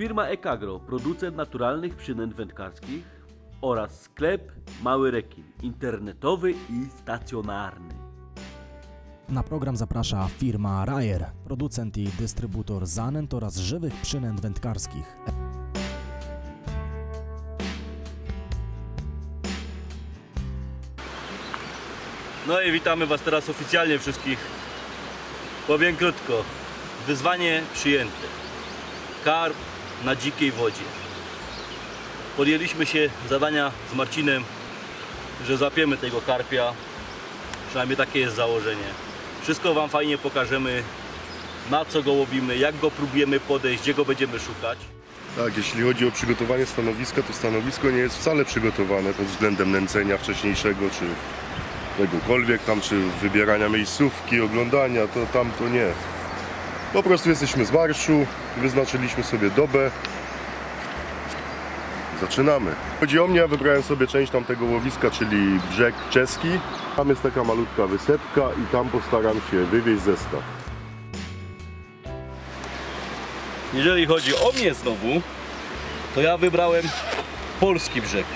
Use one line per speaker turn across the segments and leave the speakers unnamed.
Firma Ekagro, producent naturalnych przynęt wędkarskich oraz sklep Mały Rekin, internetowy i stacjonarny.
Na program zaprasza firma Rayer, producent i dystrybutor zanęt oraz żywych przynęt wędkarskich.
No i witamy Was teraz oficjalnie wszystkich. Powiem krótko. Wyzwanie przyjęte. Karp na dzikiej wodzie. Podjęliśmy się zadania z Marcinem, że zapiemy tego karpia. Przynajmniej takie jest założenie. Wszystko Wam fajnie pokażemy, na co go łowimy, jak go próbujemy podejść, gdzie go będziemy szukać.
Tak, jeśli chodzi o przygotowanie stanowiska, to stanowisko nie jest wcale przygotowane pod względem nęcenia wcześniejszego, czy czegokolwiek tam, czy wybierania miejscówki, oglądania, to tam to nie. Po prostu jesteśmy z marszu, wyznaczyliśmy sobie dobę. Zaczynamy. Chodzi o mnie, ja wybrałem sobie część tamtego łowiska, czyli brzeg czeski. Tam jest taka malutka wysepka i tam postaram się wywieźć zestaw.
Jeżeli chodzi o mnie znowu, to ja wybrałem polski brzeg.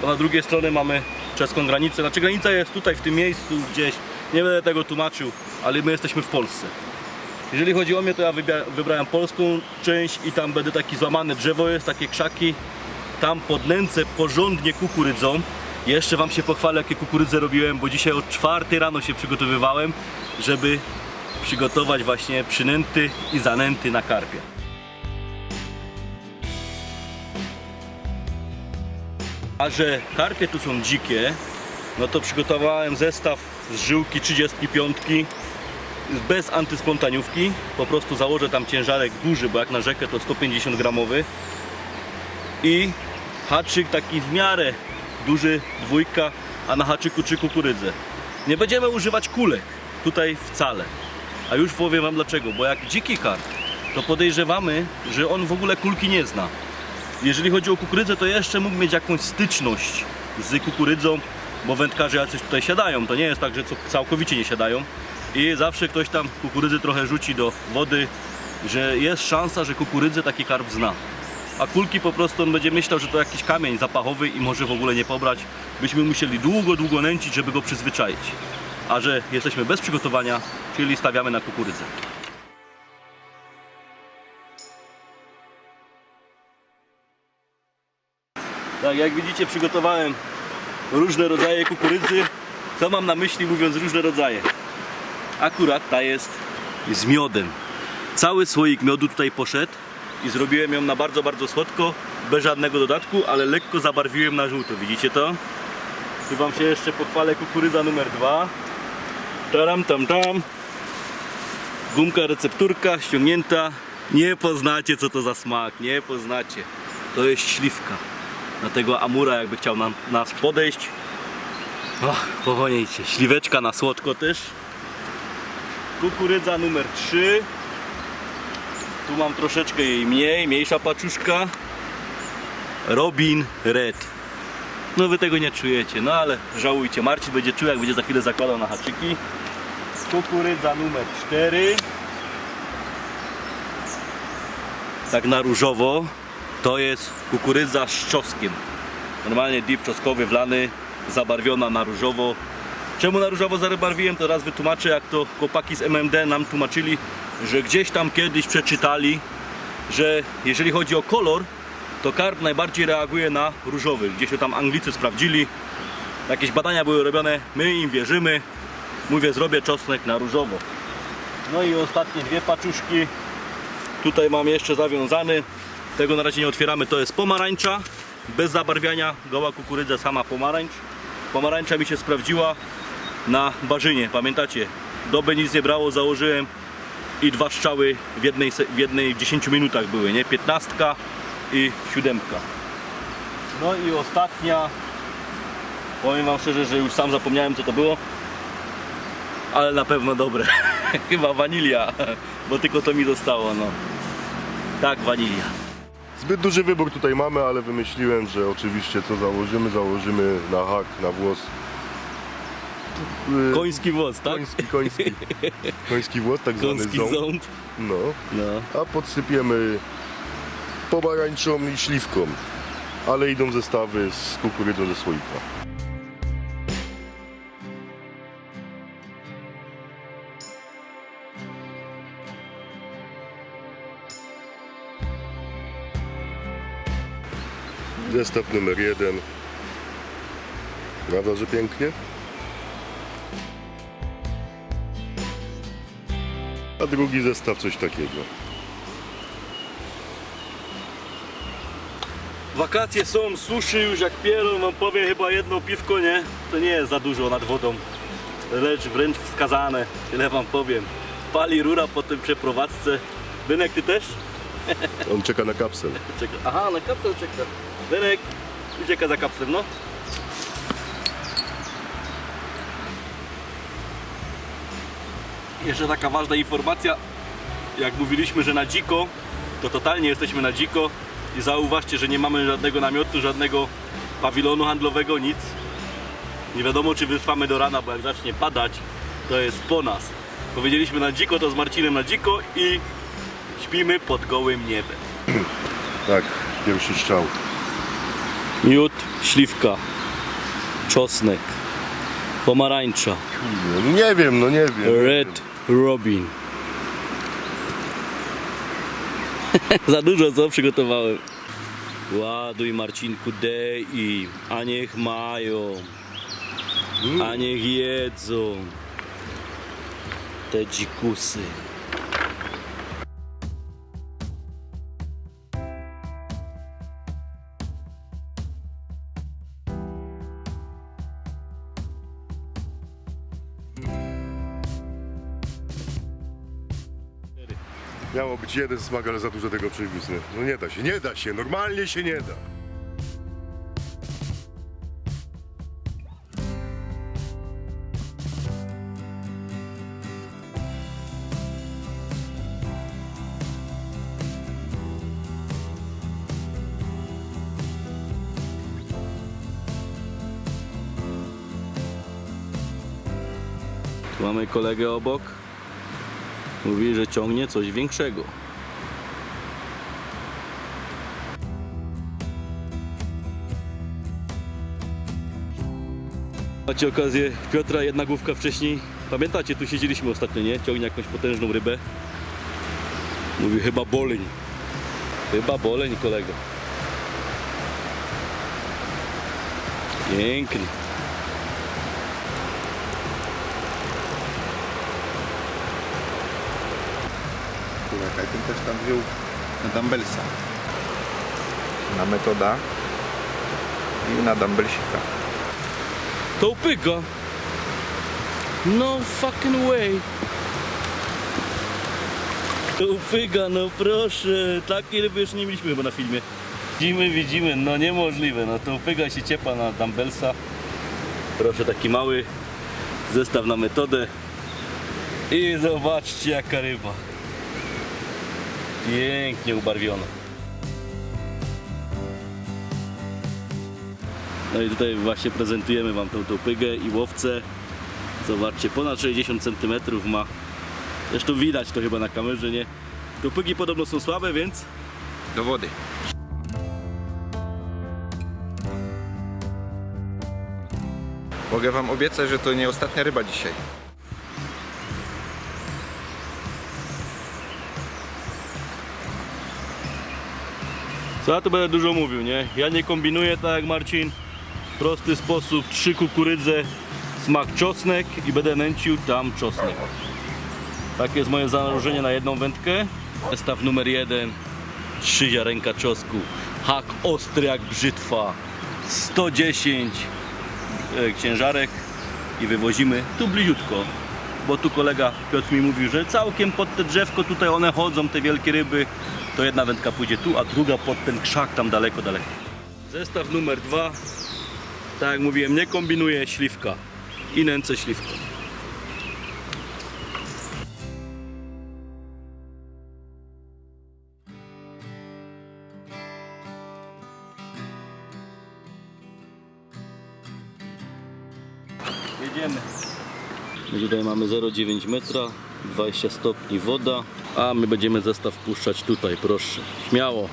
Bo na drugiej stronie mamy czeską granicę. Znaczy granica jest tutaj w tym miejscu gdzieś. Nie będę tego tłumaczył, ale my jesteśmy w Polsce. Jeżeli chodzi o mnie, to ja wybrałem polską część i tam będę taki złamane drzewo jest, takie krzaki. Tam podnęcę porządnie kukurydzą. Jeszcze Wam się pochwalę, jakie kukurydze robiłem, bo dzisiaj o czwartej rano się przygotowywałem, żeby przygotować właśnie przynęty i zanęty na karpia. A że karpie tu są dzikie, no to przygotowałem zestaw z żyłki 35 bez antyspontaniówki. Po prostu założę tam ciężarek duży, bo jak na rzekę to 150 gramowy. I haczyk taki w miarę duży, dwójka, a na haczyku trzy kukurydzę. Nie będziemy używać kulek, tutaj wcale. A już powiem wam dlaczego, bo jak dziki karp, to podejrzewamy, że on w ogóle kulki nie zna. Jeżeli chodzi o kukurydzę, to jeszcze mógł mieć jakąś styczność z kukurydzą, bo wędkarze jacyś tutaj siadają. To nie jest tak, że całkowicie nie siadają. I zawsze ktoś tam kukurydzy trochę rzuci do wody, że jest szansa, że kukurydzę taki karp zna. A kulki po prostu on będzie myślał, że to jakiś kamień zapachowy i może w ogóle nie pobrać. Byśmy musieli długo, długo nęcić, żeby go przyzwyczaić. A że jesteśmy bez przygotowania, czyli stawiamy na kukurydzę. Tak, jak widzicie przygotowałem różne rodzaje kukurydzy. Co mam na myśli mówiąc różne rodzaje? Akurat ta jest z miodem. Cały słoik miodu tutaj poszedł i zrobiłem ją na bardzo, bardzo słodko, bez żadnego dodatku, ale lekko zabarwiłem na żółto. Widzicie to? Tu wam się jeszcze pochwalę kukurydza numer dwa. Taram tam tam. Gumka recepturka ściągnięta. Nie poznacie co to za smak, nie poznacie. To jest śliwka. Dlatego Amura jakby chciał nam, nas podejść. Och, powolniejcie. Śliweczka na słodko też. Kukurydza numer 3. Tu mam troszeczkę jej mniej, mniejsza paczuszka. Robin Red. No wy tego nie czujecie, no ale żałujcie. Marcin będzie czuł, jak będzie za chwilę zakładał na haczyki. Kukurydza numer 4. Tak na różowo. To jest kukurydza z czosnkiem. Normalnie dip czosnkowy wlany, zabarwiona na różowo. Czemu na różowo zabarwiłem, to raz wytłumaczę, jak to chłopaki z MMD nam tłumaczyli, że gdzieś tam kiedyś przeczytali, że jeżeli chodzi o kolor, to karp najbardziej reaguje na różowy. Gdzieś to tam Anglicy sprawdzili, jakieś badania były robione, my im wierzymy. Mówię, zrobię czosnek na różowo. No i ostatnie dwie paczuszki. Tutaj mam jeszcze zawiązany. Tego na razie nie otwieramy. To jest pomarańcza. Bez zabarwiania. Goła kukurydza, sama pomarańcz. Pomarańcza mi się sprawdziła na barzynie. Pamiętacie? Doby nic nie brało. Założyłem i dwa strzały w jednej, w jednej 10 minutach były, nie? 15 i siódemka. No i ostatnia. Powiem wam szczerze, że już sam zapomniałem co to było. Ale na pewno dobre. Chyba wanilia, bo tylko to mi zostało, no. Tak, wanilia.
Zbyt duży wybór tutaj mamy, ale wymyśliłem, że oczywiście co założymy, założymy na hak, na włos. Y,
Koński włos, tak?
Koński, koński. Koński włos, tak zwany
Koński
ząb.
ząb.
No.
No.
A podsypiemy pomarańczą i śliwką. Ale idą zestawy z kukurydzą ze słoika. Zestaw numer jeden. Prawda, że pięknie? A drugi zestaw coś takiego.
Wakacje są, suszy już jak pierą, wam powiem chyba jedno piwko, nie? To nie jest za dużo nad wodą, lecz wręcz wskazane, tyle wam powiem. Pali rura po tym przeprowadzce. Benek, ty też?
On czeka na kapsel.
Czeka. Aha, na kapsel czeka. Benek, ucieka za kapsel, no. Jeszcze taka ważna informacja. Jak mówiliśmy, że na dziko, to totalnie jesteśmy na dziko. I zauważcie, że nie mamy żadnego namiotu, żadnego pawilonu handlowego, nic. Nie wiadomo, czy wytrwamy do rana, bo jak zacznie padać, to jest po nas. Powiedzieliśmy na dziko, to z Marcinem na dziko i śpimy pod gołym niebem.
Tak, pierwszy strzał.
Miód, śliwka, czosnek, pomarańcza,
nie wiem, no nie wiem.
red robin. Za dużo co przygotowałem. Ładuj Marcinku, dej im, a niech mają, a niech jedzą te dzikusy.
Miało być jeden smak, ale za dużo tego przywiózł. No nie da się, nie da się, normalnie się nie da.
Mamy kolegę obok. Mówi, że ciągnie coś większego. Macie okazję Piotra, jedna główka wcześniej. Pamiętacie, tu siedzieliśmy ostatnio, nie? Ciągnie jakąś potężną rybę. Mówi chyba boleń. Chyba boleń, kolego. Piękny.
Ten też tam wziął na dumbbellsa. Na metoda i na dumbbellsika.
To upyka. No fucking way. To upyka, no proszę. Takiej ryby jeszcze nie mieliśmy chyba na filmie. Widzimy, widzimy, no niemożliwe. No to upyka się ciepa na dumbbellsa. Proszę, taki mały zestaw na metodę. I zobaczcie jaka ryba. Pięknie ubarwiona. No i tutaj właśnie prezentujemy Wam tą, tą pygę i łowcę. Zobaczcie, ponad 60 cm ma. Zresztą widać to chyba na kamerze, nie? Pygi podobno są słabe, więc
Do wody. Mogę wam obiecać, że to nie ostatnia ryba dzisiaj.
Co ja tu będę dużo mówił, nie? Ja nie kombinuję tak jak Marcin. Prosty sposób, trzy kukurydze, smak czosnek i będę nęcił tam czosnek. Takie jest moje założenie na jedną wędkę. Zestaw numer jeden, trzy ziarenka czosku, hak ostry jak brzytwa, 110 e, ciężarek i wywozimy tu bliziutko. Bo tu kolega Piotr mi mówił, że całkiem pod te drzewko tutaj one chodzą, te wielkie ryby. To jedna wędka pójdzie tu, a druga pod ten krzak tam daleko, daleko. Zestaw numer dwa. Tak jak mówiłem, nie kombinuję śliwka i nęcę śliwką. Jedziemy. My tutaj mamy 0,9 metra, 20 stopni woda, a my będziemy zestaw puszczać tutaj, proszę. Śmiało.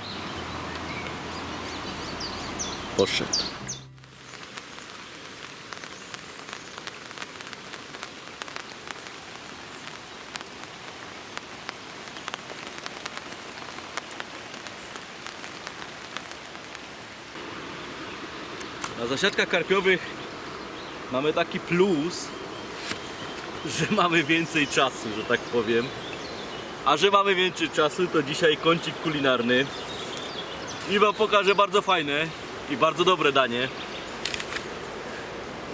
Poszedł. Na zasiadkach karpiowych mamy taki plus, że mamy więcej czasu, że tak powiem. A że mamy więcej czasu, to dzisiaj kącik kulinarny. I wam pokażę bardzo fajne i bardzo dobre danie.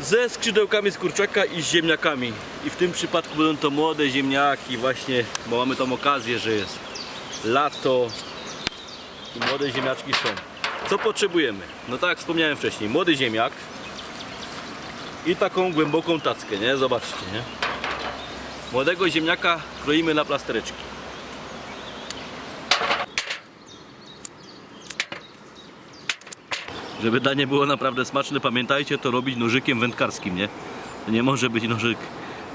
Ze skrzydełkami z kurczaka i z ziemniakami. I w tym przypadku będą to młode ziemniaki właśnie, bo mamy tą okazję, że jest lato i młode ziemniaczki są. Co potrzebujemy? No tak jak wspomniałem wcześniej, młody ziemniak i taką głęboką tackę, nie? Zobaczcie, nie? Młodego ziemniaka kroimy na plastereczki. Żeby danie było naprawdę smaczne, pamiętajcie to robić nożykiem wędkarskim, nie? To nie może być nożyk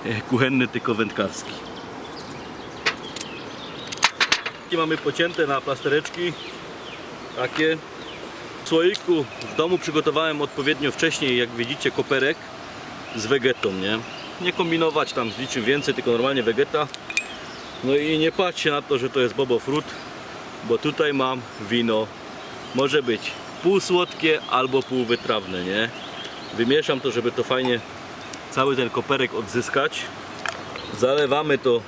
e, kuchenny, tylko wędkarski. I mamy pocięte na plastereczki. Takie. W słoiku w domu przygotowałem odpowiednio wcześniej, jak widzicie, koperek z wegetą, nie? Nie kombinować tam z niczym więcej, tylko normalnie wegeta. No i nie patrzcie na to, że to jest bobo fruit, bo tutaj mam wino. Może być półsłodkie albo półwytrawne, nie? Wymieszam to, żeby to fajnie cały ten koperek odzyskać. Zalewamy to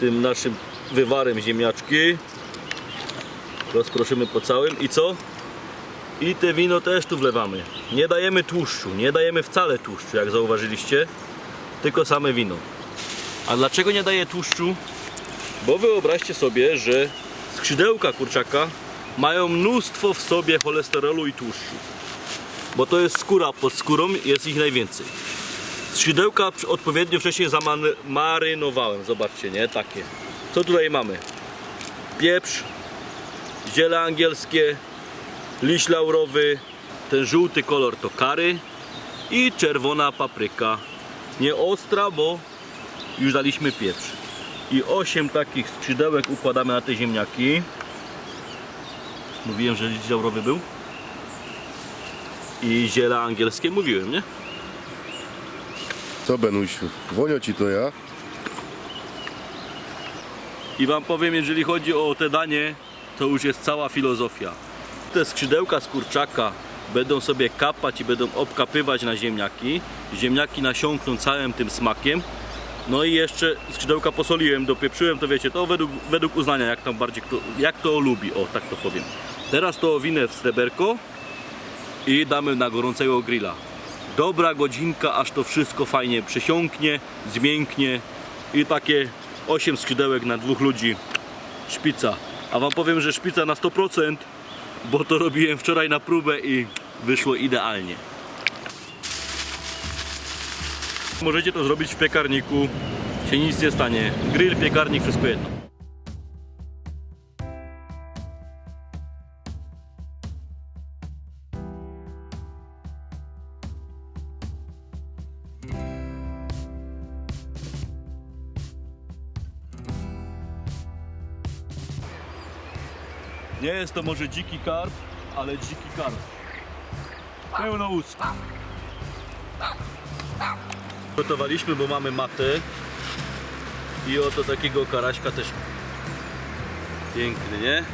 tym naszym wywarem ziemniaczki. Rozproszymy po całym i co? I te wino też tu wlewamy. Nie dajemy tłuszczu, nie dajemy wcale tłuszczu, jak zauważyliście, tylko same wino. A dlaczego nie daję tłuszczu? Bo wyobraźcie sobie, że skrzydełka kurczaka mają mnóstwo w sobie cholesterolu i tłuszczu. Bo to jest skóra, pod skórą jest ich najwięcej. Skrzydełka odpowiednio wcześniej zamarynowałem, zobaczcie, nie? Takie. Co tutaj mamy? Pieprz, ziele angielskie, liść laurowy, ten żółty kolor to kary i czerwona papryka. Nie ostra, bo już daliśmy pieprz. I 8 takich skrzydełek układamy na te ziemniaki. Mówiłem, że liść laurowy był. I ziele angielskie mówiłem, nie?
Co Benusiu? Wonio ci to ja?
I wam powiem, jeżeli chodzi o te danie, to już jest cała filozofia. Te skrzydełka z kurczaka będą sobie kapać i będą obkapywać na ziemniaki. Ziemniaki nasiąkną całym tym smakiem. No i jeszcze skrzydełka posoliłem, dopieprzyłem, to wiecie, to według, według uznania, jak tam bardziej kto, jak to lubi, o tak to powiem. Teraz to owinę w sreberko i damy na gorącego grilla. Dobra godzinka, aż to wszystko fajnie przesiąknie, zmięknie i takie 8 skrzydełek na dwóch ludzi szpica. A wam powiem, że szpica na 100%, bo to robiłem wczoraj na próbę i wyszło idealnie. Możecie to zrobić w piekarniku, się nic nie stanie. Grill, piekarnik, wszystko jedno. Jest to może dziki karp, ale dziki karp. Pełno ust. Gotowaliśmy, bo mamy matę. I oto takiego karaśka też. Piękny, nie?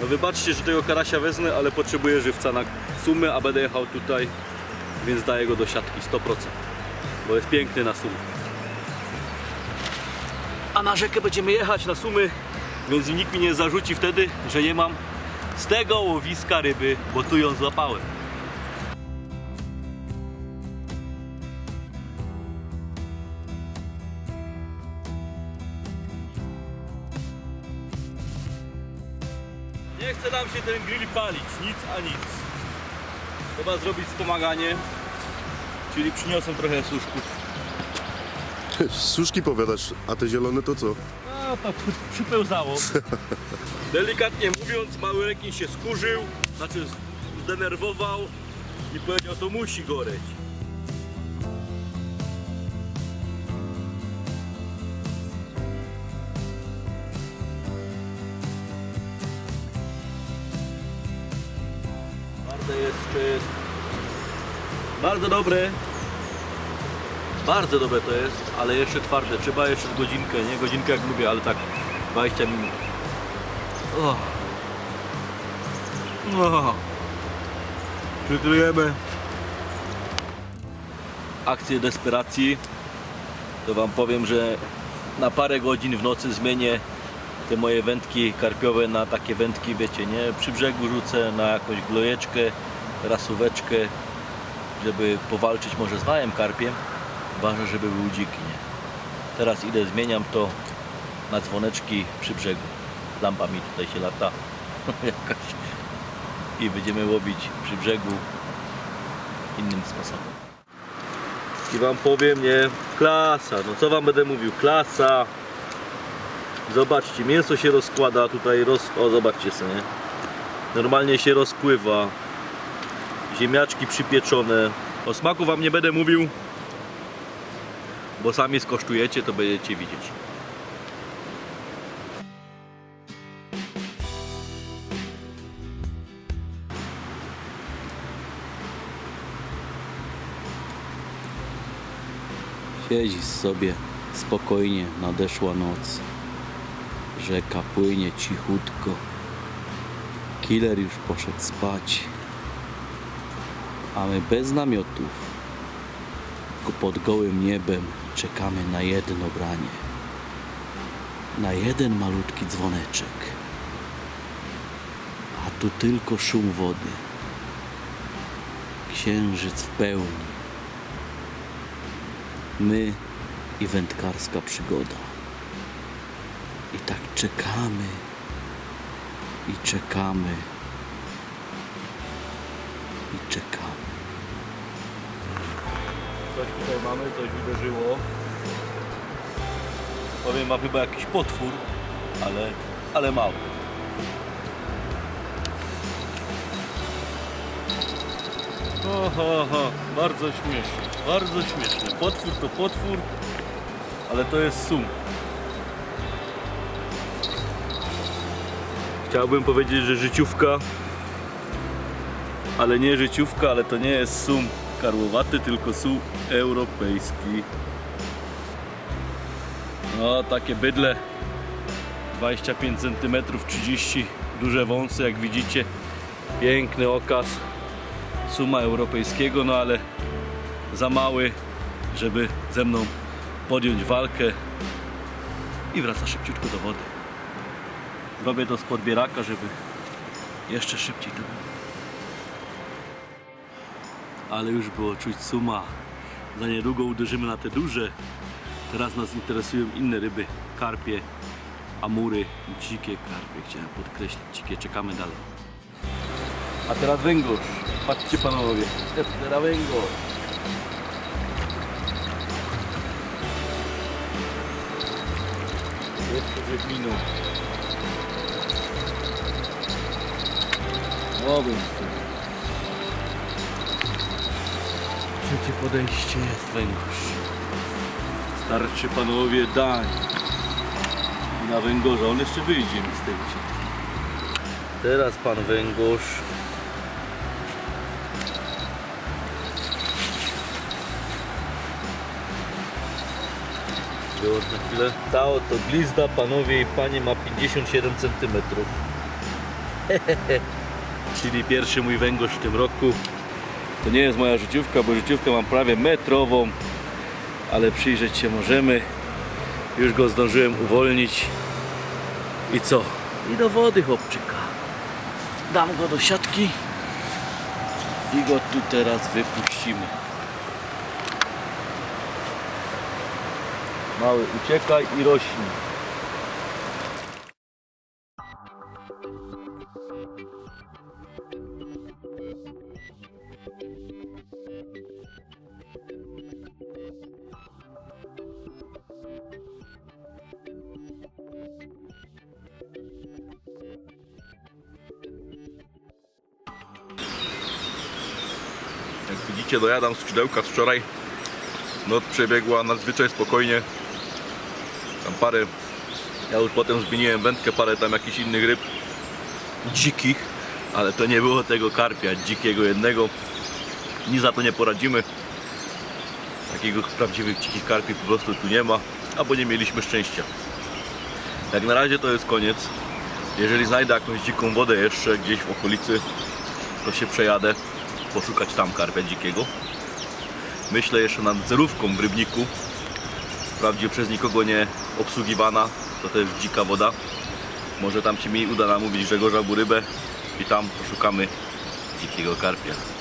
No wybaczcie, że tego karasia wezmę, ale potrzebuję żywca na sumę, a będę jechał tutaj, więc daję go do siatki 100%. Bo jest piękny na sumy. A na rzekę będziemy jechać na sumy, więc nikt mi nie zarzuci wtedy, że nie mam z tego łowiska ryby, bo tu ją złapałem. Nie chce nam się ten grill palić, nic a nic. Trzeba zrobić wspomaganie, czyli przyniosę trochę suszków.
Suszki powiadasz, a te zielone to co?
To przypełzało. Delikatnie mówiąc, mały rekin się skurzył, znaczy zdenerwował i powiedział, to musi goreć. jeszcze jest. Bardzo dobre. Bardzo dobre to jest, ale jeszcze twarde. Trzeba jeszcze z godzinkę, nie godzinkę jak lubię, ale tak 20 minut. O. O. Przykryjemy akcję desperacji. To wam powiem, że na parę godzin w nocy zmienię te moje wędki karpiowe na takie wędki, wiecie, nie? Przy brzegu rzucę na jakąś glojeczkę, rasóweczkę, żeby powalczyć może z małym karpiem. Ważne, żeby był dziki, nie? Teraz idę, zmieniam to na dzwoneczki przy brzegu. Lampa mi tutaj się lata jakaś i będziemy łowić przy brzegu innym sposobem. I wam powiem, nie, klasa, no co wam będę mówił, klasa. Zobaczcie, mięso się rozkłada tutaj, roz... o zobaczcie sobie, nie? Normalnie się rozpływa. Ziemniaczki przypieczone. O smaku wam nie będę mówił, bo sami skosztujecie, to będziecie widzieć.
Siedzisz sobie spokojnie, nadeszła noc. Rzeka płynie cichutko. Killer już poszedł spać. A my bez namiotów, pod gołym niebem czekamy na jedno branie. Na jeden malutki dzwoneczek. A tu tylko szum wody. Księżyc w pełni my i wędkarska przygoda. I tak czekamy i czekamy i czekamy.
Coś tutaj mamy, coś uderzyło. Powiem wam chyba jakiś potwór, ale, ale mały. Oho, oho, bardzo śmieszne, bardzo śmieszne. Potwór to potwór, ale to jest sum. Chciałbym powiedzieć, że życiówka, ale nie życiówka, ale to nie jest sum karłowaty, tylko sum europejski. No, takie bydle 25 cm, 30 duże wąsy, jak widzicie. Piękny okaz suma europejskiego, no ale za mały, żeby ze mną podjąć walkę i wraca szybciutko do wody. Zrobię to z podbieraka, żeby jeszcze szybciej to było. Ale już było czuć suma. Za niedługo uderzymy na te duże. Teraz nas interesują inne ryby, karpie, amury, dzikie karpie. Chciałem podkreślić, dzikie. Czekamy dalej. A teraz węgorz. Patrzcie panowie. Teraz węgorz. Jeszcze dwie minut. Łowię. Trzecie podejście jest węgorz. Starczy panowie dań. I na węgorza. On jeszcze wyjdzie mi z się. Teraz pan węgorz. Wyłącz na chwilę. Ta oto glizda, panowie i panie, ma 57 cm. Czyli pierwszy mój węgorz w tym roku. To nie jest moja życiówka, bo życiówkę mam prawie metrową, ale przyjrzeć się możemy. Już go zdążyłem uwolnić. I co? I do wody chłopczyka. Dam go do siatki i go tu teraz wypuścimy. Mały, uciekaj i rośnij.
Dojadam skrzydełka z wczoraj. Noc przebiegła nadzwyczaj spokojnie. Tam parę, ja już potem zmieniłem wędkę, parę tam jakichś innych ryb dzikich,
ale to nie było tego karpia dzikiego jednego. Ni za to nie poradzimy. Takiego prawdziwych dzikich karpi po prostu tu nie ma, albo nie mieliśmy szczęścia. Jak na razie to jest koniec. Jeżeli znajdę jakąś dziką wodę jeszcze gdzieś w okolicy, to się przejadę poszukać tam karpia dzikiego. Myślę jeszcze nad zerówką w Rybniku. Wprawdzie przez nikogo nie obsługiwana, to też dzika woda. Może tam się mi uda namówić Grzegorza Burybę i tam poszukamy dzikiego karpia.